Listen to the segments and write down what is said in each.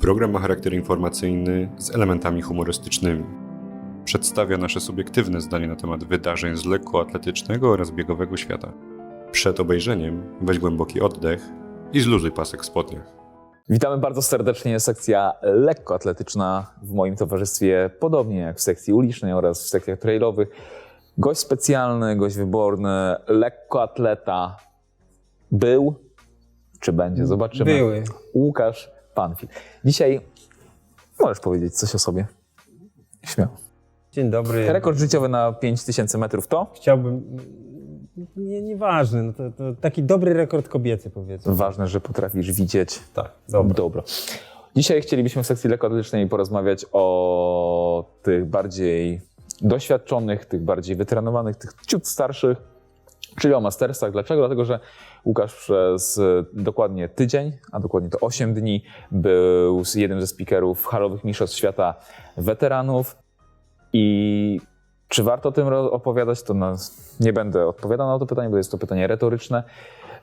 Program ma charakter informacyjny z elementami humorystycznymi. Przedstawia nasze subiektywne zdanie na temat wydarzeń z lekkoatletycznego oraz biegowego świata. Przed obejrzeniem weź głęboki oddech i zluzuj pasek w spodniach. Witamy bardzo serdecznie. Sekcja lekkoatletyczna w moim towarzystwie, podobnie jak w sekcji ulicznej oraz w sekcjach trailowych. Gość specjalny, gość wyborny, lekkoatleta był, czy będzie, zobaczymy. Były. Łukasz Panfil. Dzisiaj możesz powiedzieć coś o sobie. Śmiało. Dzień dobry. Rekord życiowy na 5000 metrów to? Chciałbym. Nie, nieważne, no to, to taki dobry rekord kobiecy powiedzmy. Ważne, że potrafisz widzieć. Tak, dobra. Dobro. Dzisiaj chcielibyśmy w sekcji lekkoatletycznej porozmawiać o tych bardziej doświadczonych, tych bardziej wytrenowanych, tych ciut starszych, czyli o mastersach. Dlaczego? Dlatego, że Łukasz przez e, dokładnie tydzień, a dokładnie to 8 dni, był jednym ze speakerów halowych mistrzostw świata weteranów i czy warto o tym opowiadać, to nas, nie będę odpowiadał na to pytanie, bo jest to pytanie retoryczne.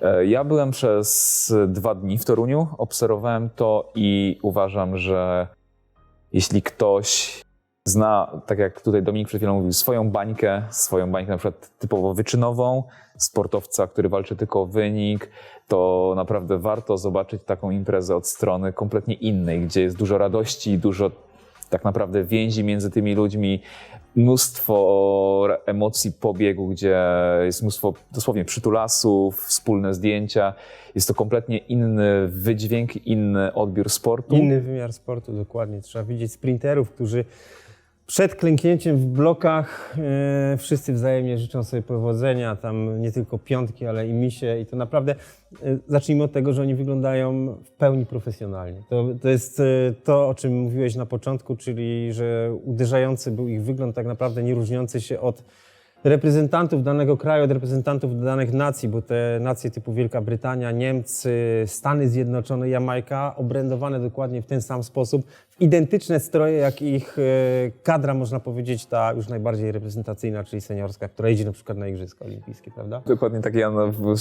E, Ja byłem przez dwa dni w Toruniu, obserwowałem to i uważam, że jeśli ktoś zna, tak jak tutaj Dominik przed chwilą mówił, swoją bańkę, swoją bańkę na przykład typowo wyczynową, sportowca, który walczy tylko o wynik, to naprawdę warto zobaczyć taką imprezę od strony kompletnie innej, gdzie jest dużo radości, dużo tak naprawdę więzi między tymi ludźmi, mnóstwo emocji po biegu, gdzie jest mnóstwo dosłownie przytulasów, wspólne zdjęcia. Jest to kompletnie inny wydźwięk, inny odbiór sportu. Inny wymiar sportu, dokładnie. Trzeba widzieć sprinterów, którzy przed klęknięciem w blokach e, wszyscy wzajemnie życzą sobie powodzenia. Tam nie tylko piątki, ale i misie. I to naprawdę e, zacznijmy od tego, że oni wyglądają w pełni profesjonalnie. To, to jest e, to, o czym mówiłeś na początku, czyli że uderzający był ich wygląd tak naprawdę nie różniący się od reprezentantów danego kraju, od reprezentantów danych nacji, bo te nacje typu Wielka Brytania, Niemcy, Stany Zjednoczone, Jamajka, obrędowane dokładnie w ten sam sposób, identyczne stroje, jak ich e, kadra, można powiedzieć, ta już najbardziej reprezentacyjna, czyli seniorska, która idzie na przykład na Igrzyska Olimpijskie, prawda? Dokładnie tak, ja no, w,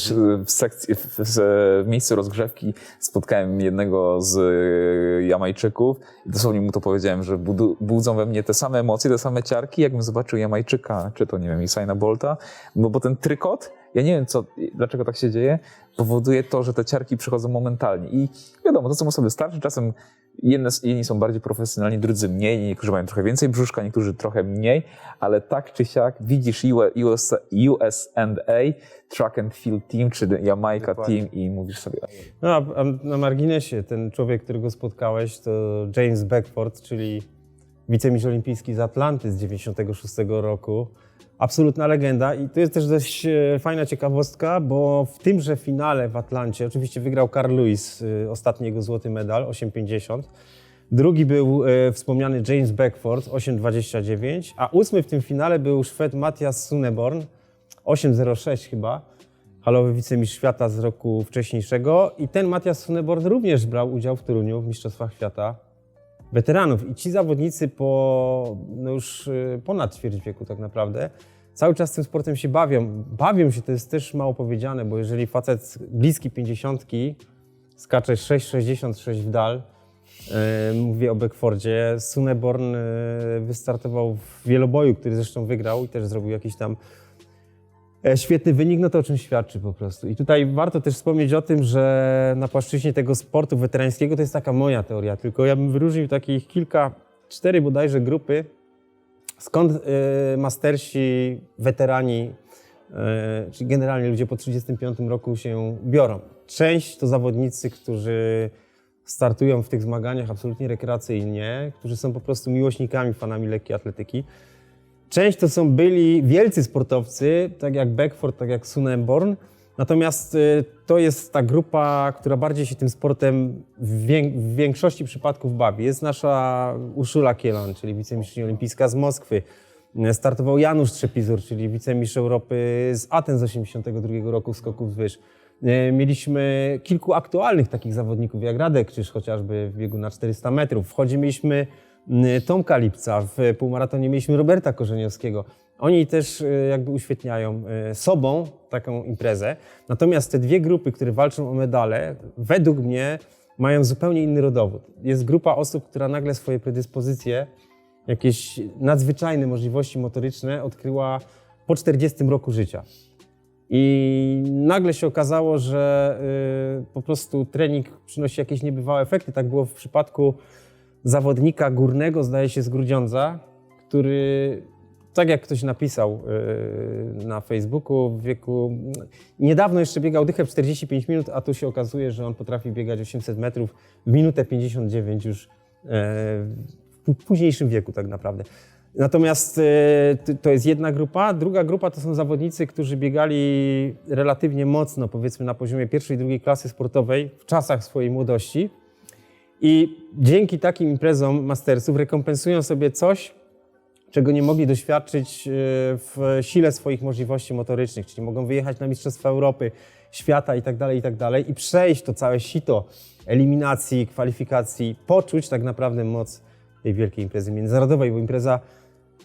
w, sekcji, w, w, miejscu rozgrzewki spotkałem jednego z y, Jamajczyków. I dosłownie mu to powiedziałem, że budu, budzą we mnie te same emocje, te same ciarki, jakbym zobaczył Jamajczyka, czy to, nie wiem, Usaina Bolta, bo, bo ten trykot, ja nie wiem, co, dlaczego tak się dzieje, powoduje to, że te ciarki przychodzą momentalnie. I wiadomo, to co mu sobie starczy, czasem Jedne, jedni są bardziej profesjonalni, drudzy mniej, niektórzy mają trochę więcej brzuszka, niektórzy trochę mniej, ale tak czy siak widzisz US, USA Track and Field Team, czy Jamaica Dokładnie. Team i mówisz sobie, No, a, a na marginesie, ten człowiek, którego spotkałeś, to James Beckford, czyli wicemistrz olimpijski z Atlanty z 96 roku. Absolutna legenda i to jest też dość e, fajna ciekawostka, bo w tymże finale w Atlancie, oczywiście wygrał Carl Lewis, e, ostatni jego złoty medal, 8,50. Drugi był e, wspomniany James Beckford, 8,29, a ósmy w tym finale był Szwed Matthias Suneborn, 8,06 chyba halowy wicemistrz świata z roku wcześniejszego i ten Matthias Suneborn również brał udział w Toruniu w Mistrzostwach Świata weteranów. I ci zawodnicy po no już y, ponad ćwierć wieku tak naprawdę cały czas tym sportem się bawią. Bawią się, to jest też mało powiedziane, bo jeżeli facet bliski pięćdziesiątki skacze 6,66 w dal, y, mówię o Beckfordzie, Suneborn y, wystartował w wieloboju, który zresztą wygrał i też zrobił jakiś tam świetny wynik, no to o czym świadczy po prostu. I tutaj warto też wspomnieć o tym, że na płaszczyźnie tego sportu weterańskiego to jest taka moja teoria, tylko ja bym wyróżnił takich kilka, cztery bodajże grupy, skąd e, mastersi, weterani, e, czyli generalnie ludzie po 35 roku się biorą. Część to zawodnicy, którzy startują w tych zmaganiach absolutnie rekreacyjnie, którzy są po prostu miłośnikami, fanami lekkiej atletyki. Część to są byli wielcy sportowcy, tak jak Beckford, tak jak Sunenborn. Natomiast y, to jest ta grupa, która bardziej się tym sportem w, wię- w większości przypadków bawi. Jest nasza Urszula Kielan, czyli wicemistrzyni olimpijska z Moskwy. Y, Startował Janusz Trzepizur, czyli wicemistrz Europy z Aten z 82 roku skoków wyż. Y, Mieliśmy kilku aktualnych takich zawodników, jak Radek Krzyż chociażby w biegu na 400 metrów. Wchodzi mieliśmy Tomka Lipca, w półmaratonie mieliśmy Roberta Korzeniowskiego. Oni też y, jakby uświetniają y, sobą taką imprezę. Natomiast te dwie grupy, które walczą o medale, według mnie mają zupełnie inny rodowód. Jest grupa osób, która nagle swoje predyspozycje, jakieś nadzwyczajne możliwości motoryczne odkryła po 40 roku życia. I nagle się okazało, że y, po prostu trening przynosi jakieś niebywałe efekty. Tak było w przypadku zawodnika górnego, zdaje się, z Grudziądza, który, tak jak ktoś napisał y, na Facebooku, w wieku. Niedawno jeszcze biegał dychę w 45 minut, a tu się okazuje, że on potrafi biegać 800 metrów w minutę 59 już e, w późniejszym wieku, tak naprawdę. Natomiast e, to jest jedna grupa. Druga grupa to są zawodnicy, którzy biegali relatywnie mocno, powiedzmy na poziomie pierwszej i drugiej klasy sportowej w czasach swojej młodości. I dzięki takim imprezom mastersów rekompensują sobie coś, czego nie mogli doświadczyć e, w sile swoich możliwości motorycznych, czyli mogą wyjechać na Mistrzostwa Europy, świata i tak dalej, i tak i przejść to całe sito eliminacji, kwalifikacji, poczuć tak naprawdę moc tej wielkiej imprezy międzynarodowej, bo impreza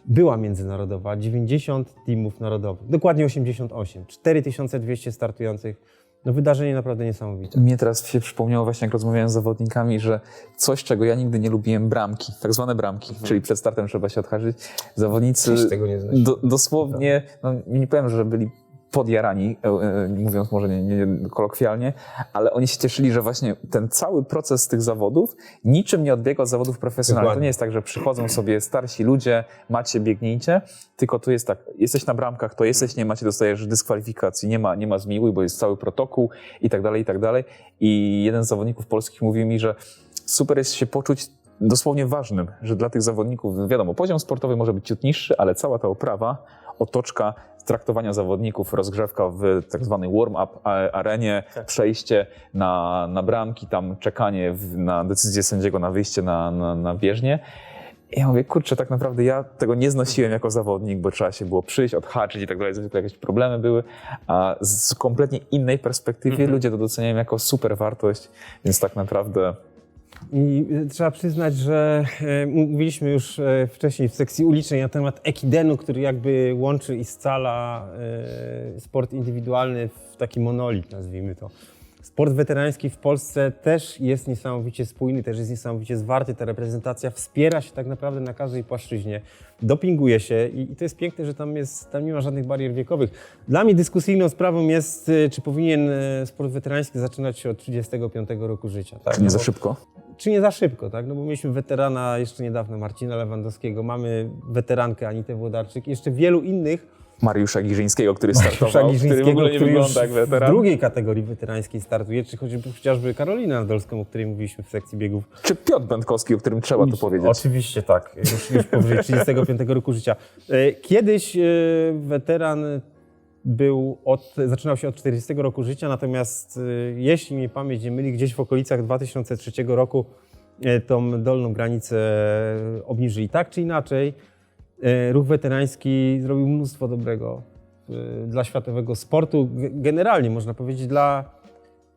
była międzynarodowa, 90 teamów narodowych, dokładnie 88, 4200 startujących. No wydarzenie naprawdę niesamowite. Mnie teraz się przypomniało właśnie, jak rozmawiałem z zawodnikami, że coś, czego ja nigdy nie lubiłem, bramki, tak zwane bramki, czyli przed startem trzeba się odhaczyć. Zawodnicy do, dosłownie, no, nie powiem, że byli podjarani, e, e, mówiąc może nie, nie kolokwialnie, ale oni się cieszyli, że właśnie ten cały proces tych zawodów niczym nie odbiega od zawodów profesjonalnych. To Dokładnie. nie jest tak, że przychodzą sobie starsi ludzie, macie, biegnijcie, tylko tu jest tak, jesteś na bramkach, to jesteś, nie macie, dostajesz dyskwalifikacji, nie ma, nie ma zmiłuj, bo jest cały protokół i tak dalej, i tak dalej. I jeden z zawodników polskich mówił mi, że super jest się poczuć dosłownie ważnym, że dla tych zawodników, wiadomo, poziom sportowy może być ciut niższy, ale cała ta oprawa, otoczka traktowania zawodników, rozgrzewka w tak zwanej warm-up arenie, przejście na, na bramki, tam czekanie w, na decyzję sędziego na wyjście na, na, na bieżnię. I ja mówię, kurczę, tak naprawdę ja tego nie znosiłem jako zawodnik, bo trzeba się było przyjść, odhaczyć i tak dalej, zwykle jakieś problemy były, a z kompletnie innej perspektywy ludzie to doceniają jako super wartość, więc tak naprawdę I y, trzeba przyznać, że e, mówiliśmy już e, wcześniej w sekcji ulicznej na temat ekidenu, który jakby łączy i scala e, sport indywidualny w taki monolit, nazwijmy to. Sport weterański w Polsce też jest niesamowicie spójny, też jest niesamowicie zwarty. Ta reprezentacja wspiera się tak naprawdę na każdej płaszczyźnie, dopinguje się i, to jest piękne, że tam, jest, tam nie ma żadnych barier wiekowych. Dla mnie dyskusyjną sprawą jest, czy powinien sport weterański zaczynać się od 35 roku życia. Tak? nie za szybko. Czy nie za szybko, tak? No bo mieliśmy weterana jeszcze niedawno, Marcina Lewandowskiego, mamy weterankę Anitę Włodarczyk, jeszcze wielu innych. Mariusza Giżyńskiego, który startował, Giżyńskiego, który w ogóle nie wygląda jak w weteran. drugiej kategorii weterańskiej startuje, czy choćby, chociażby Karolinę Nadolską, o której mówiliśmy w sekcji biegów. Czy Piotr Będkowski, o którym trzeba tu powiedzieć. Oczywiście tak, już, już powyżej 35 roku życia. E, Kiedyś e, weteran był od, zaczynał się od 40 roku życia, natomiast e, jeśli mnie pamięć nie myli, gdzieś w okolicach 2003 roku e, tą dolną granicę obniżyli. Tak czy inaczej, ruch weterański zrobił mnóstwo dobrego dla światowego sportu, Ge- generalnie można powiedzieć dla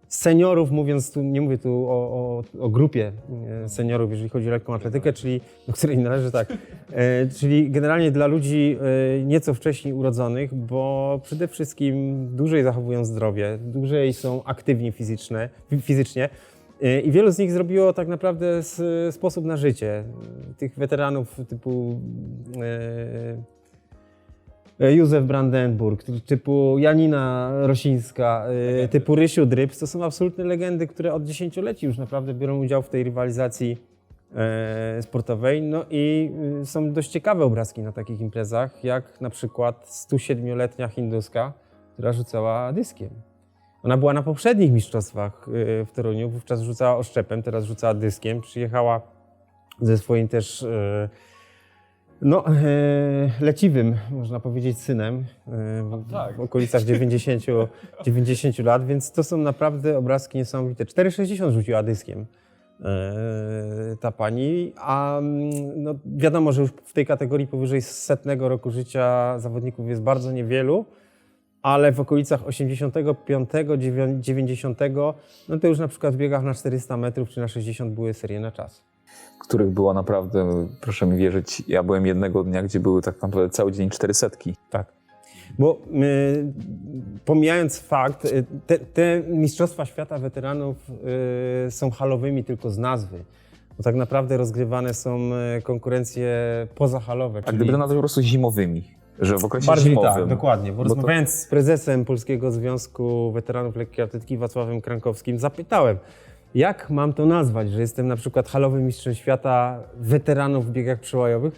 seniorów, mówiąc tu, nie mówię tu o, o, o grupie e, seniorów, jeżeli chodzi o lekką atletykę, czyli do której należy tak, e, czyli generalnie dla ludzi e, nieco wcześniej urodzonych, bo przede wszystkim dłużej zachowują zdrowie, dłużej są aktywni fizyczne, fizycznie. E, I wielu z nich zrobiło tak naprawdę sposób na życie. Tych weteranów typu Józef Brandenburg, ty- typu Janina Rosińska, y, typu Rysiu Dryps, to są absolutne legendy, które od dziesięcioleci już naprawdę biorą udział w tej rywalizacji e, sportowej. No i są dość ciekawe obrazki na takich imprezach, jak na przykład 107-letnia hinduska, która rzucała dyskiem. Ona była na poprzednich mistrzostwach w Toruniu, wówczas rzucała oszczepem, teraz rzucała dyskiem. Przyjechała ze swoim też e, no, e, leciwym, można powiedzieć, synem e, w, w okolicach 90, 90 lat, więc to są naprawdę obrazki niesamowite. 4,60 rzuciła dyskiem e, ta pani, a mm, no, wiadomo, że już w tej kategorii powyżej setnego roku życia zawodników jest bardzo niewielu, ale w okolicach 85, 90, no to już na przykład w biegach na 400 metrów czy na 60 były serie na czas. Których było naprawdę, proszę mi wierzyć, ja byłem jednego dnia, gdzie były tak naprawdę cały dzień cztery setki. Tak. Bo y, pomijając fakt, y, te, te Mistrzostwa Świata Weteranów y, są halowymi tylko z nazwy. Bo tak naprawdę rozgrywane są y, konkurencje pozahalowe. A gdyby to nazwać po prostu zimowymi, że w okresie Bardziej zimowym. tak, dokładnie. Bo, Bo to- rozmawiając z prezesem Polskiego Związku Weteranów Lekkiej Atletyki Wacławem Krankowskim, zapytałem, jak mam to nazwać, że jestem na przykład halowym mistrzem świata weteranów w biegach przełajowych.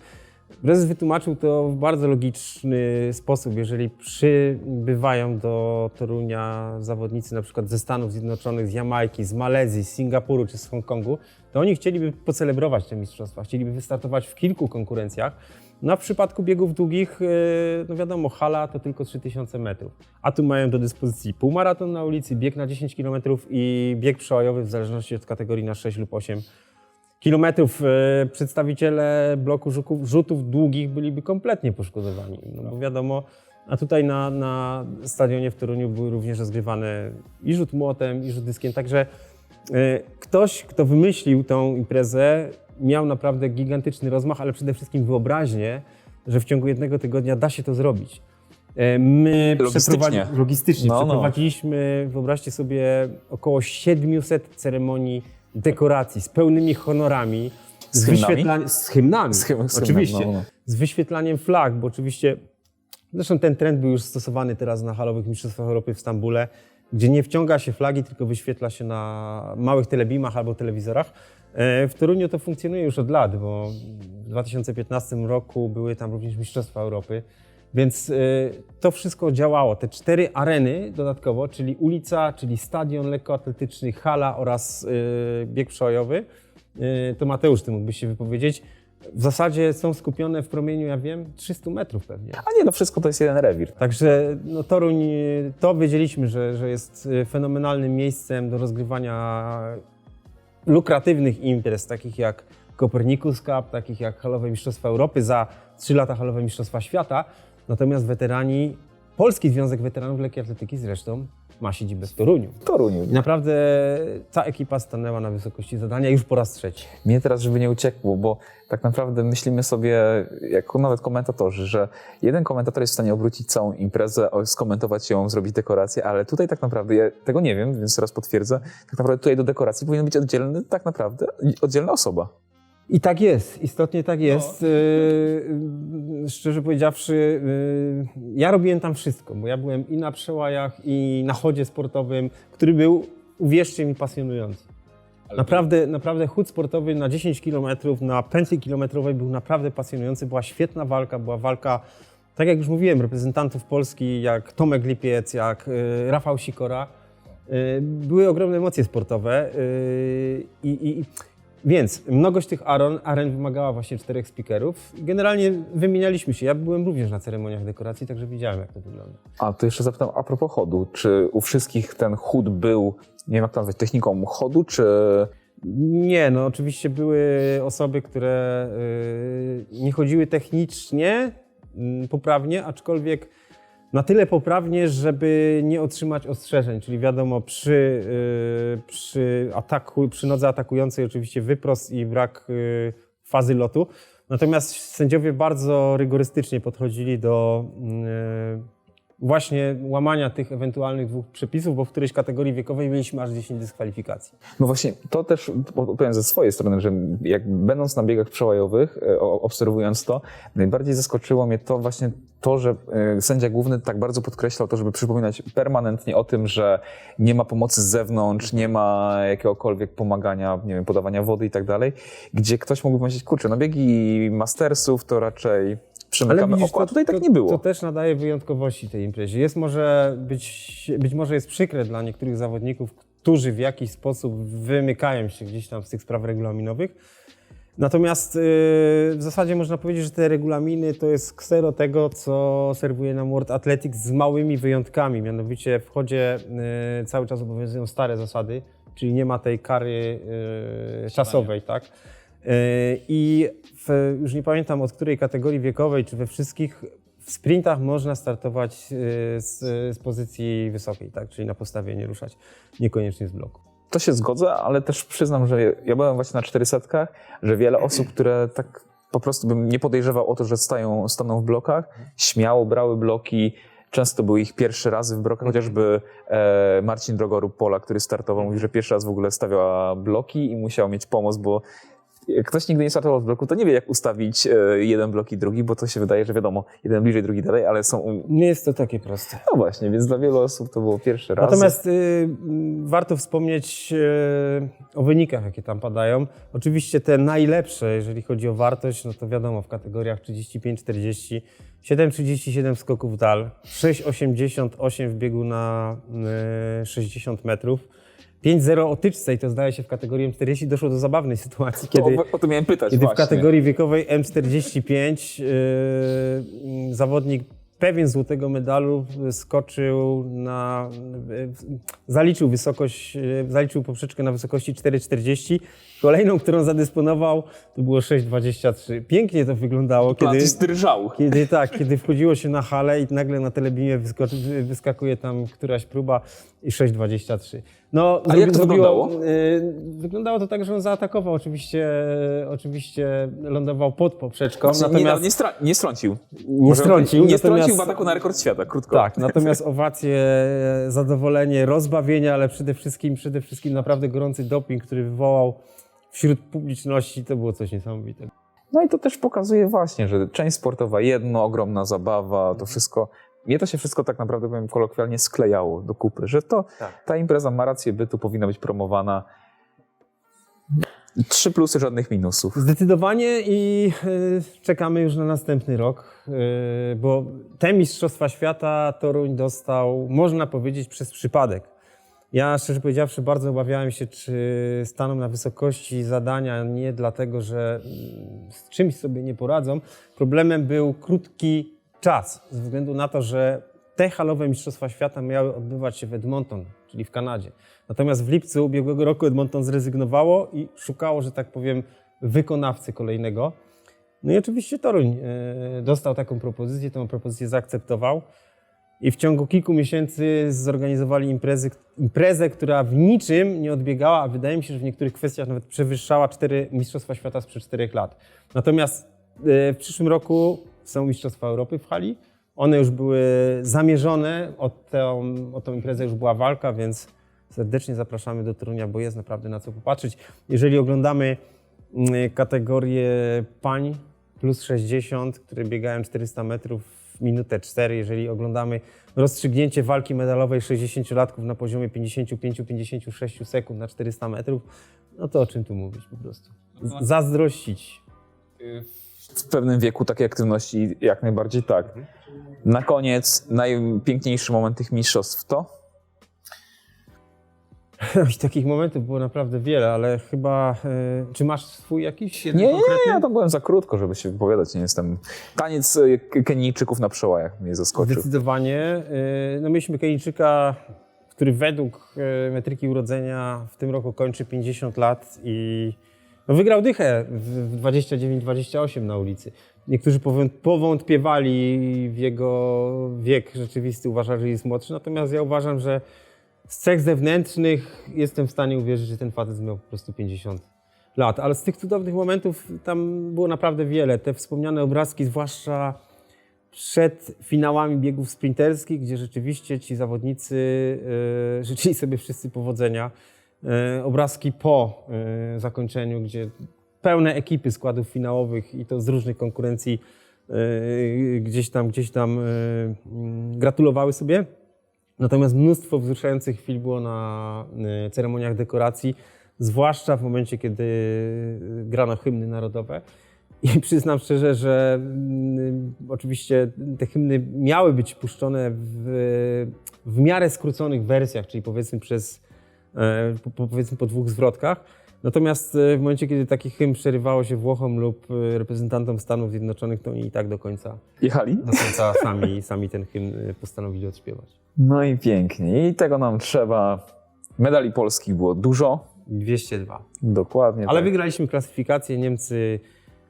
Prezes wytłumaczył to w bardzo logiczny sposób. Jeżeli przybywają do Torunia zawodnicy na przykład ze Stanów Zjednoczonych, z Jamajki, z Malezji, z Singapuru czy z Hongkongu, to oni chcieliby pocelebrować te mistrzostwa, chcieliby wystartować w kilku konkurencjach. No a w przypadku biegów długich, e, no wiadomo, hala to tylko 3000 metrów. A tu mają do dyspozycji półmaraton na ulicy, bieg na 10 km i bieg przełajowy w zależności od kategorii na 6 lub 8 kilometrów. E, Przedstawiciele bloku rzutów, długich byliby kompletnie poszkodowani. No bo wiadomo, a tutaj na, na stadionie w Toruniu były również rozgrywane i rzut młotem, i rzut dyskiem. Także e, ktoś, kto wymyślił tą imprezę, miał naprawdę gigantyczny rozmach, ale przede wszystkim wyobraźnię, że w ciągu jednego tygodnia da się to zrobić. E, My Logistycznie. przeprowadzi- logistycznie No, no. przeprowadziliśmy, wyobraźcie sobie, około 700 ceremonii dekoracji z pełnymi honorami. Z hymnami? wyświetlaniem- Z hymnami, Z hym- z hymnem, oczywiście. no, no. Z wyświetlaniem flag, bo oczywiście, zresztą ten trend był już stosowany teraz na halowych Mistrzostwach Europy w Stambule, gdzie nie wciąga się flagi, tylko wyświetla się na małych telebimach albo telewizorach. E, W Toruniu to funkcjonuje już od lat, bo w 2015 roku były tam również Mistrzostwa Europy. Więc e, to wszystko działało. Te cztery areny dodatkowo, czyli ulica, czyli stadion lekkoatletyczny, hala oraz e, bieg przełajowy. To Mateusz, ty mógłbyś się wypowiedzieć. W zasadzie są skupione w promieniu, ja wiem, 300 metrów pewnie. A nie, no wszystko to jest jeden rewir. Także no, Toruń, to wiedzieliśmy, że, że jest fenomenalnym miejscem do rozgrywania lukratywnych imprez, takich jak Copernicus Cup, takich jak Halowe Mistrzostwa Europy, za 3 lata Halowe Mistrzostwa Świata. Natomiast weterani, Polski Związek Weteranów Lekkiej Atletyki zresztą ma siedzibę w Toruniu. W Toruniu. I naprawdę ta ekipa stanęła na wysokości zadania już po raz trzeci. Mnie teraz, żeby nie uciekło, bo tak naprawdę myślimy sobie, jako nawet komentatorzy, że jeden komentator jest w stanie obrócić całą imprezę, skomentować ją, zrobić dekorację, ale tutaj tak naprawdę, ja tego nie wiem, więc teraz potwierdzę, tak naprawdę tutaj do dekoracji powinien być oddzielny, tak naprawdę, oddzielna osoba. I tak jest, istotnie tak jest. Yy, szczerze powiedziawszy, yy, ja robiłem tam wszystko, bo ja byłem i na przełajach, i na chodzie sportowym, który był, uwierzcie mi, pasjonujący. Naprawdę, naprawdę chód sportowy na 10 km, na pętli kilometrowej był naprawdę pasjonujący. Była świetna walka, była walka, tak jak już mówiłem, reprezentantów Polski, jak Tomek Lipiec, jak yy, Rafał Sikora. Yy, były ogromne emocje sportowe yy, i, i, więc mnogość tych aren, aren wymagała właśnie czterech speakerów. Generalnie wymienialiśmy się. Ja byłem również na ceremoniach dekoracji, także widziałem, jak to wygląda. A to jeszcze zapytam a propos chodu, czy u wszystkich ten chód był, nie wiem jak to nazwać, techniką chodu, czy Nie, no oczywiście były osoby, które y, nie chodziły technicznie mm, poprawnie, aczkolwiek na tyle poprawnie, żeby nie otrzymać ostrzeżeń, czyli wiadomo przy, y, przy ataku, przy nodze atakującej oczywiście wyprost i brak y, fazy lotu. Natomiast sędziowie bardzo rygorystycznie podchodzili do y, właśnie łamania tych ewentualnych dwóch przepisów, bo w którejś kategorii wiekowej mieliśmy aż 10 dyskwalifikacji. No właśnie, to też powiem ze swojej strony, że jak będąc na biegach przełajowych, e, obserwując to, najbardziej zaskoczyło mnie to właśnie to, że e, sędzia główny tak bardzo podkreślał to, żeby przypominać permanentnie o tym, że nie ma pomocy z zewnątrz, nie ma jakiegokolwiek pomagania, nie wiem, podawania wody i tak dalej, gdzie ktoś mógłby myśleć, kurczę, no biegi mastersów to raczej przymykamy oko, a tutaj tak nie było. To też nadaje wyjątkowości tej imprezie. Jest może być, być może jest przykre dla niektórych zawodników, którzy w jakiś sposób wymykają się gdzieś tam z tych spraw regulaminowych. Natomiast yy, w zasadzie można powiedzieć, że te regulaminy to jest ksero tego, co serwuje nam World Athletics z małymi wyjątkami. Mianowicie w chodzie yy, cały czas obowiązują stare zasady, czyli nie ma tej kary yy, czasowej, tak? Yy, I w, już nie pamiętam od której kategorii wiekowej, czy we wszystkich, w sprintach można startować yy, z, z pozycji wysokiej, tak? czyli na postawienie ruszać, niekoniecznie z bloku. To się zgodzę, ale też przyznam, że ja byłem właśnie na 400, że wiele osób, które tak po prostu bym nie podejrzewał o to, że stają, staną w blokach, śmiało brały bloki, często były ich pierwsze razy w brokach, chociażby e, Marcin Drogorub Pola, który startował, mówi, że pierwszy raz w ogóle stawiał bloki i musiał mieć pomoc, bo jak ktoś nigdy nie startował w bloku, to nie wie, jak ustawić e, jeden blok i drugi, bo to się wydaje, że wiadomo, jeden bliżej, drugi dalej, ale są... Nie jest to takie proste. No właśnie, więc dla wielu osób to było pierwszy raz. Natomiast y, warto wspomnieć y, o wynikach, jakie tam padają. Oczywiście te najlepsze, jeżeli chodzi o wartość, no to wiadomo, w kategoriach 35-40, 7,37 skoków w dal, 6,88 w biegu na y, 60 metrów, 5,0 o tyczce i to zdaje się w kategorii M40 doszło do zabawnej sytuacji, kiedy... o, o to miałem pytać Kiedy w kategorii wiekowej M45 yy, zawodnik pewien złotego medalu skoczył na, zaliczył wysokość, yy, zaliczył poprzeczkę na wysokości 4,40. Kolejną, którą zadysponował, to było 6,23. Pięknie to wyglądało, kiedy, Plantis drżał. kiedy tak, kiedy wchodziło się na halę i nagle na telebimie wyskoczy, wyskakuje tam któraś próba i 6,23. No, A jak to wyglądało? y, wyglądało to tak, że on zaatakował, oczywiście, oczywiście lądował pod poprzeczką, Znaczy, natomiast nie, nie, stra- nie strącił. nie Może- strącił. Nie strącił w ataku na rekord świata, krótko. Tak, natomiast owacje, zadowolenie, rozbawienie, ale przede wszystkim, przede wszystkim naprawdę gorący doping, który wywołał wśród publiczności, to było coś niesamowitego. No i to też pokazuje właśnie, że część sportowa jedno, ogromna zabawa, to wszystko. Mnie to się wszystko tak naprawdę, powiem kolokwialnie, sklejało do kupy, że to Tak. ta impreza ma rację bytu, powinna być promowana. Trzy plusy, żadnych minusów. Zdecydowanie i y, czekamy już na następny rok, y, bo te Mistrzostwa Świata Toruń dostał, można powiedzieć, przez przypadek. Ja szczerze powiedziawszy bardzo obawiałem się, czy staną na wysokości zadania nie dlatego, że mm, z czymś sobie nie poradzą. Problemem był krótki czas, ze względu na to, że te halowe Mistrzostwa Świata miały odbywać się w Edmonton, czyli w Kanadzie. Natomiast w lipcu ubiegłego roku Edmonton zrezygnowało i szukało, że tak powiem, wykonawcy kolejnego. No i oczywiście Toruń e, dostał taką propozycję, tę propozycję zaakceptował i w ciągu kilku miesięcy zorganizowali imprezy, imprezę, która w niczym nie odbiegała, a wydaje mi się, że w niektórych kwestiach nawet przewyższała cztery Mistrzostwa Świata sprzed czterech lat. Natomiast e, w przyszłym roku są Mistrzostwa Europy w hali. One już były zamierzone, o tę, o tę imprezę już była walka, więc serdecznie zapraszamy do Torunia, bo jest naprawdę na co popatrzeć. Jeżeli oglądamy mm, kategorię pań plus 60, które biegają 400 metrów w minutę 4, jeżeli oglądamy rozstrzygnięcie walki medalowej 60-latków na poziomie 55-56 sekund na 400 metrów, no to o czym tu mówić po prostu? Zazdrościć. W pewnym wieku takiej aktywności jak najbardziej tak. Na koniec, najpiękniejszy moment tych mistrzostw to? I takich momentów było naprawdę wiele, ale chyba... e, czy masz swój jakiś jeden Nie, nie, konkretny? ja tam byłem za krótko, żeby się wypowiadać. Nie jestem. Taniec y, K- Kenijczyków na przełajach mnie zaskoczył. Zdecydowanie. Y, No mieliśmy Kenijczyka, który według y, metryki urodzenia w tym roku kończy 50 lat i no wygrał dychę w 29-28 na ulicy. Niektórzy pową- powątpiewali w jego wiek rzeczywisty, uważali, że jest młodszy, natomiast ja uważam, że z cech zewnętrznych jestem w stanie uwierzyć, że ten facet miał po prostu 50 lat. Ale z tych cudownych momentów tam było naprawdę wiele. Te wspomniane obrazki, zwłaszcza przed finałami biegów sprinterskich, gdzie rzeczywiście ci zawodnicy e, życzyli sobie wszyscy powodzenia. E, obrazki po e, zakończeniu, gdzie pełne ekipy składów finałowych i to z różnych konkurencji gdzieś tam, gdzieś tam gratulowały sobie. Natomiast mnóstwo wzruszających chwil było na e, ceremoniach dekoracji, zwłaszcza w momencie, kiedy e, grano hymny narodowe. I przyznam szczerze, że mm, oczywiście te hymny miały być puszczone w, w miarę skróconych wersjach, czyli powiedzmy przez e, po, po- powiedzmy po dwóch zwrotkach. Natomiast e, w momencie, kiedy taki hymn przerywało się Włochom lub e, reprezentantom Stanów Zjednoczonych, to oni i tak do końca, Jechali? do końca sami, sami ten hymn e, postanowili odśpiewać. No i pięknie. I tego nam trzeba. Medali polskich było dużo. 202. Dokładnie. Ale tak. wygraliśmy klasyfikację, Niemcy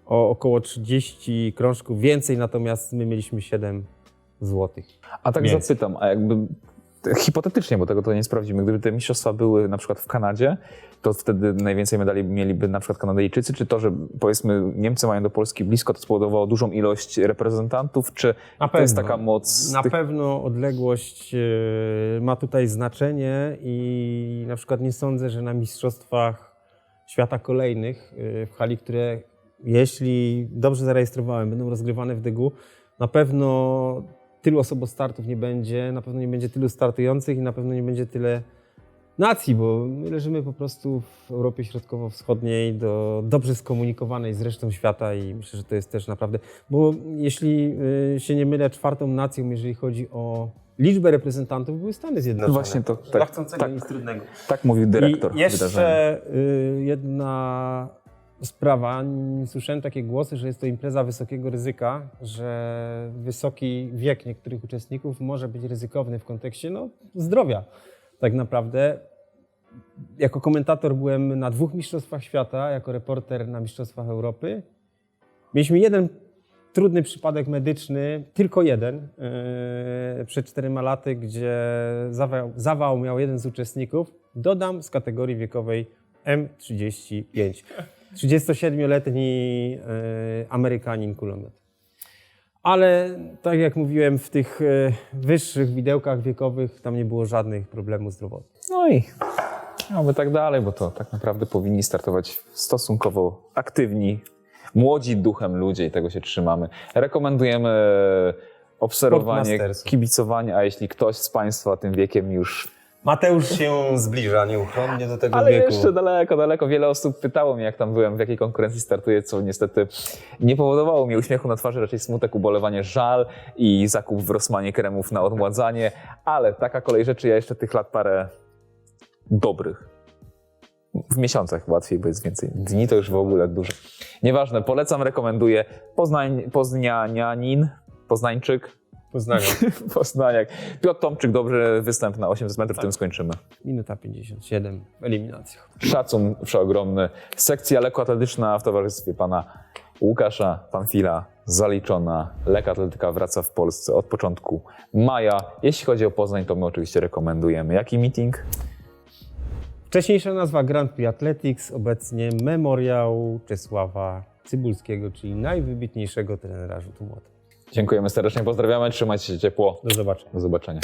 o około 30 krążków więcej, natomiast my mieliśmy 7 złotych. A tak Więc. zapytam, a jakby hipotetycznie, bo tego to nie sprawdzimy, gdyby te mistrzostwa były na przykład w Kanadzie, to wtedy najwięcej medali mieliby na przykład Kanadyjczycy, czy to, że powiedzmy Niemcy mają do Polski blisko, to spowodowało dużą ilość reprezentantów, czy Na to jest pewno. taka moc Na tych... pewno odległość e, ma tutaj znaczenie i na przykład nie sądzę, że na mistrzostwach świata kolejnych e, w hali, które jeśli dobrze zarejestrowałem, będą rozgrywane w Degu, na pewno tylu osobostartów nie będzie, na pewno nie będzie tylu startujących i na pewno nie będzie tyle nacji, bo my leżymy po prostu w Europie Środkowo-Wschodniej, do, dobrze skomunikowanej z resztą świata i myślę, że to jest też naprawdę, bo jeśli y, się nie mylę, czwartą nacją, jeżeli chodzi o liczbę reprezentantów, były Stany Zjednoczone. No właśnie to- tak, tak. nic trudnego. Tak mówił dyrektor I jeszcze wydarzenia. y, jedna sprawa. Słyszałem takie głosy, że jest to impreza wysokiego ryzyka, że wysoki wiek niektórych uczestników może być ryzykowny w kontekście no, zdrowia. Tak naprawdę. Jako komentator byłem na dwóch Mistrzostwach Świata, jako reporter na Mistrzostwach Europy. Mieliśmy jeden trudny przypadek medyczny, tylko jeden, yy, przed czterema laty, gdzie zawał, zawał miał jeden z uczestników. Dodam z kategorii wiekowej M35. 37-letni yy, Amerykanin kulomet. Ale tak jak mówiłem, w tych yy, wyższych widełkach wiekowych tam nie było żadnych problemów zdrowotnych. No i mamy tak dalej, bo to tak naprawdę powinni startować stosunkowo aktywni, młodzi duchem ludzie i tego się trzymamy. Rekomendujemy obserwowanie, masterski. kibicowanie, a jeśli ktoś z Państwa tym wiekiem już Mateusz się zbliża nieuchronnie do tego Ale wieku. jeszcze daleko, daleko. Wiele osób pytało mnie, jak tam byłem, w jakiej konkurencji startuję, co niestety nie powodowało mi uśmiechu na twarzy, raczej smutek, ubolowanie, żal i zakup w Rossmanie kremów na odmładzanie. Ale taka kolej rzeczy, ja jeszcze tych lat parę dobrych. W miesiącach łatwiej, bo jest więcej. Dni to już w ogóle dużo. Nieważne, polecam, rekomenduję. Poznań, Poznanianin, Poznańczyk, Poznania. Poznaniak. Piotr Tomczyk, dobry występ na 800 metrów, tym skończymy. Minuta 57 w eliminacjach. Szacun przeogromny. Sekcja lekkoatletyczna w towarzystwie pana Łukasza Panfila zaliczona. Lekkoatletyka wraca w Polsce od początku maja. Jeśli chodzi o Poznań, to my oczywiście rekomendujemy. Jaki meeting? Wcześniejsza nazwa Grand Prix Athletics, obecnie memoriał Czesława Cybulskiego, czyli najwybitniejszego trenera rzutu młotem. Dziękujemy serdecznie, pozdrawiamy, trzymajcie się ciepło. Do zobaczenia. Do zobaczenia.